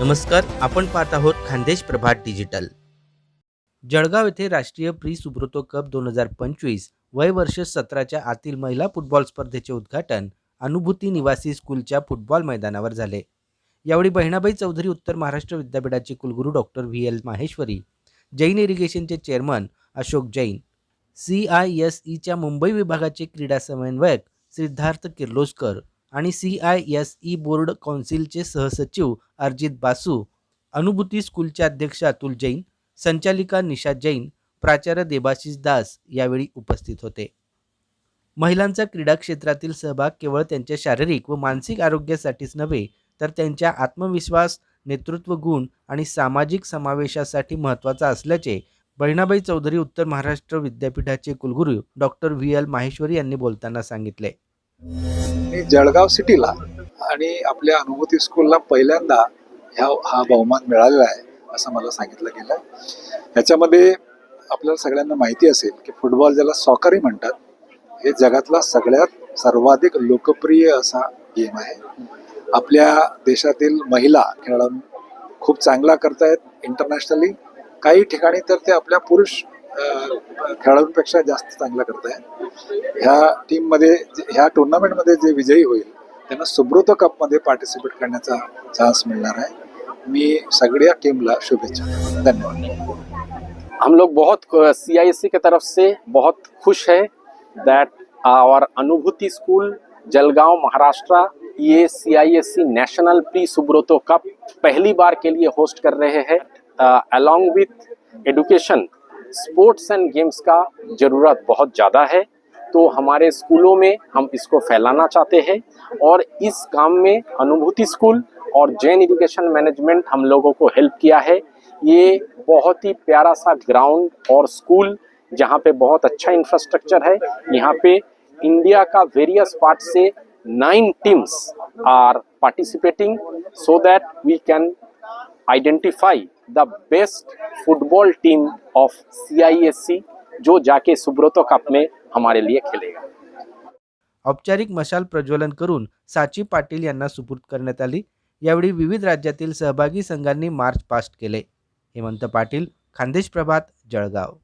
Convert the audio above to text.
नमस्कार आपण पाहत आहोत खानदेश प्रभात डिजिटल जळगाव येथे राष्ट्रीय प्री सुब्रोतो कप दोन हजार पंचवीस वय वर्ष सतराच्या आतील महिला फुटबॉल स्पर्धेचे उद्घाटन अनुभूती निवासी स्कूलच्या फुटबॉल मैदानावर झाले. यावेळी बहिणाबाई चौधरी उत्तर महाराष्ट्र विद्यापीठाचे कुलगुरू doctor V L Maheshwari Jain इरिगेशनचे chairman Ashok Jain C I S ईच्या मुंबई विभागाचे क्रीडा समन्वयक सिद्धार्थ किर्लोस्कर आणि C I S E board कौन्सिलचे सहसचिव अर्जित बासू अनुभूती स्कूलच्या अध्यक्ष अतुल जैन संचालिका निशा जैन प्राचार्य देबाशिष दास यावेळी उपस्थित होते. महिलांचा क्रीडा क्षेत्रातील सहभाग केवळ त्यांच्या शारीरिक व मानसिक आरोग्यासाठीच नव्हे तर त्यांच्या आत्मविश्वास नेतृत्व गुण आणि सामाजिक समावेशासाठी महत्त्वाचा असल्याचे बहिणाबाई चौधरी उत्तर महाराष्ट्र विद्यापीठाचे कुलगुरू डॉक्टर व्ही एल माहेश्वरी यांनी बोलताना सांगितले. मी जळगाव सिटीला आणि आपल्या अनुभूती स्कूलला पहिल्यांदा ह्या हा बहुमान मिळालेला आहे असं मला सांगितलं गेलं. ह्याच्यामध्ये आपल्याला सगळ्यांना माहिती असेल की फुटबॉल ज्याला सॉकरही म्हणतात हे जगातला सगळ्यात सर्वाधिक लोकप्रिय असा गेम आहे. आपल्या देशातील महिला खेळाडू खूप चांगला करतायत इंटरनॅशनली काही ठिकाणी तर ते आपल्या पुरुष खेळाडूंपेक्षा जास्त चांगलं करतायत ह्या टीममध्ये ह्या टुर्नामेंटमध्ये जे विजयी होईल, त्यांना सुब्रोतो कपमध्ये पार्टिसिपेट करण्याचा चान्स मिळणार आहे. मी सगळ्या टीमला शुभेच्छा धन्यवाद. हम लोग बहुत सी आई सी की तरफ़ से बहुत खुश है दैट आवर अनुभूति स्कूल जलगांव, महाराष्ट्र, ये C I S C national pre Subroto cup पहली बार के लिए होस्ट कर रहे हैं along with education sports and games का ज़रूरत बहुत ज़्यादा है तो हमारे स्कूलों में हम इसको फैलाना चाहते हैं और इस काम में अनुभूति स्कूल और जैन इरिगेशन मैनेजमेंट हम लोगों को हेल्प किया है। ये बहुत ही प्यारा सा ग्राउंड और स्कूल जहाँ पे बहुत अच्छा इंफ्रास्ट्रक्चर है। यहाँ पे इंडिया का various part say nine teams are participating so that we can identify the best football team of C जो जाके सुब्रतो कप में हमारे लिए खेलेगा। औपचारिक मशाल प्रज्वलन करून साची पाटील यांना सुपूर्द करण्यात आली. यावेळी विविध राज्यातील सहभागी संघांनी मार्च पास्ट केले. हेमंत पाटील खानदेश प्रभात जळगाव.